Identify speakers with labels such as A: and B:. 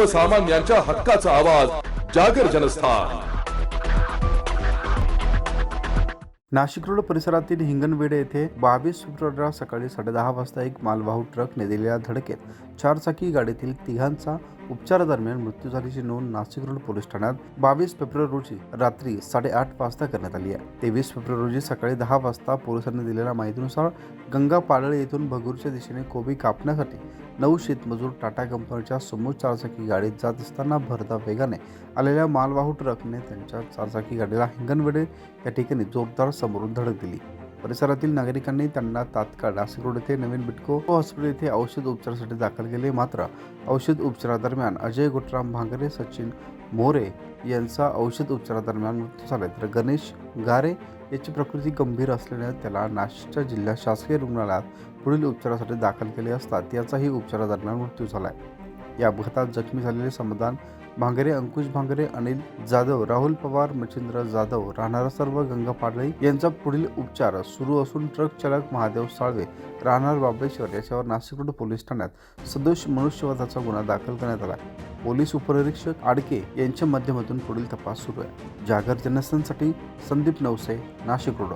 A: सर्वसामान्यांच्या हक्काचा आवाज जागर जनस्थान.
B: नाशिक रोड परिसरातील हिंगणवेडे येथे बावीस फेब्रुवारीला सकाळी साडेदहा वाजता एक मालवाहू ट्रकने दिलेल्या धडकेत चारचाकी गाडीतील तिघांचा उपचारादरम्यान मृत्यू झाल्याची नोंद नाशिक रोड पोलीस ठाण्यात बावीस फेब्रुवारी रोजी रात्री साडेआठ वाजता करण्यात आली आहे. तेवीस फेब्रुवारी रोजी सकाळी दहा वाजता पोलिसांनी दिलेल्या माहितीनुसार गंगा पाडळ येथून भगूरच्या दिशेने कोबी कापण्यासाठी नऊ शेतमजूर टाटा कंपनीच्या समोर चारचाकी गाडीत जात असताना भरधाव वेगाने आलेल्या मालवाहू ट्रकने त्यांच्या चारचाकी गाडीला हिंगणवेडे या ठिकाणी जोरदार समोरून धडक दिली. परिसरातील नागरिकांनी त्यांना तात्काळ नाशिक रोड येथे नवीन बिटको हॉस्पिटल येथे औषध उपचारासाठी दाखल केले. मात्र औषध उपचारादरम्यान अजय गुटराम भांगरे सचिन मोरे यांचा औषध उपचारादरम्यान मृत्यू झाला. तर गणेश गारे याची प्रकृती गंभीर असल्याने त्याला नाशिकच्या जिल्हा शासकीय रुग्णालयात पुढील उपचारासाठी दाखल केले असता त्याचाही उपचारादरम्यान मृत्यू झाला आहे या अपघातात जखमी झालेले समाधान भांगरे अंकुश भांगरे अनिल जाधव राहुल पवार मच्छिंद्र जाधव राहणारा सर्व गंगा पाडळी यांचा पुढील उपचार सुरू असून ट्रक चालक महादेव साळवे राहणार बाबळेश्वर याच्यावर नाशिक रोड पोलीस ठाण्यात सदोष मनुष्यवधाचा गुन्हा दाखल करण्यात आला पोलीस उपनिरीक्षक आडके यांच्या माध्यमातून पुढील तपास सुरू आहे. जागर जनस्थानसाठी संदीप नवसे नाशिक रोड.